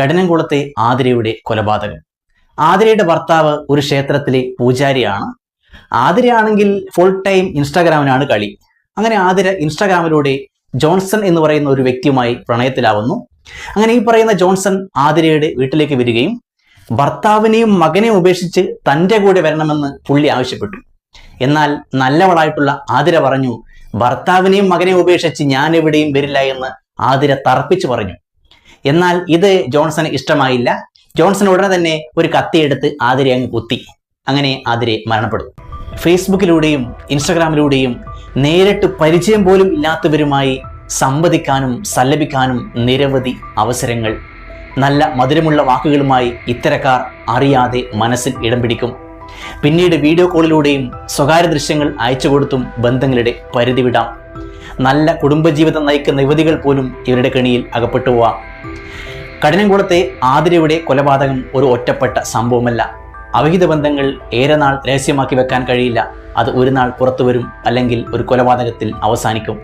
കഠിനംകുളത്തെ ആതിരയുടെ കൊലപാതകം. ആതിരയുടെ ഭർത്താവ് ഒരു ക്ഷേത്രത്തിലെ പൂജാരിയാണ്. ആതിരയാണെങ്കിൽ ഫുൾ ടൈം ഇൻസ്റ്റാഗ്രാമിനാണ് കളി. അങ്ങനെ ആതിര ഇൻസ്റ്റാഗ്രാമിലൂടെ ജോൺസൺ എന്ന് പറയുന്ന ഒരു വ്യക്തിയുമായി പ്രണയത്തിലാവുന്നു. അങ്ങനെ ഈ പറയുന്ന ജോൺസൺ ആതിരയുടെ വീട്ടിലേക്ക് വരികയും ഭർത്താവിനെയും മകനെയും ഉപേക്ഷിച്ച് തന്റെ കൂടെ വരണമെന്ന് പുള്ളി ആവശ്യപ്പെട്ടു. എന്നാൽ നല്ലവളായിട്ടുള്ള ആതിര പറഞ്ഞു ഭർത്താവിനെയും മകനെയും ഉപേക്ഷിച്ച് ഞാൻ എവിടെയും വരില്ല എന്ന് ആതിര തറപ്പിച്ചു പറഞ്ഞു. എന്നാൽ ഇത് ജോൺസന് ഇഷ്ടമായില്ല. ജോൺസൺ ഉടനെ തന്നെ ഒരു കത്തിയെടുത്ത് ആതിരെ അങ്ങ് കുത്തി. അങ്ങനെ ആതിരെ മരണപ്പെടും ഫേസ്ബുക്കിലൂടെയും ഇൻസ്റ്റഗ്രാമിലൂടെയും നേരിട്ട് പരിചയം പോലും ഇല്ലാത്തവരുമായി സംവദിക്കാനും സല്ലപിക്കാനും നിരവധി അവസരങ്ങൾ. നല്ല മധുരമുള്ള വാക്കുകളുമായി ഇത്തരക്കാർ അറിയാതെ മനസ്സിൽ ഇടം പിടിക്കും. പിന്നീട് വീഡിയോ കോളിലൂടെയും സ്വകാര്യ ദൃശ്യങ്ങൾ അയച്ചു കൊടുത്തും ബന്ധങ്ങളുടെ പരിധി വിടാം. നല്ല കുടുംബജീവിതം നയിക്കുന്ന യുവതികൾ പോലും ഇവരുടെ കെണിയിൽ അകപ്പെട്ടു പോവാം. കഠിനംകുളത്തെ ആതിരയുടെ കൊലപാതകം ഒരു ഒറ്റപ്പെട്ട സംഭവമല്ല. അവിഹിത ബന്ധങ്ങൾ ഏറെ നാൾ രഹസ്യമാക്കി വെക്കാൻ കഴിയില്ല. അത് ഒരു നാൾ പുറത്തു വരും അല്ലെങ്കിൽ ഒരു കൊലപാതകത്തിൽ അവസാനിക്കും.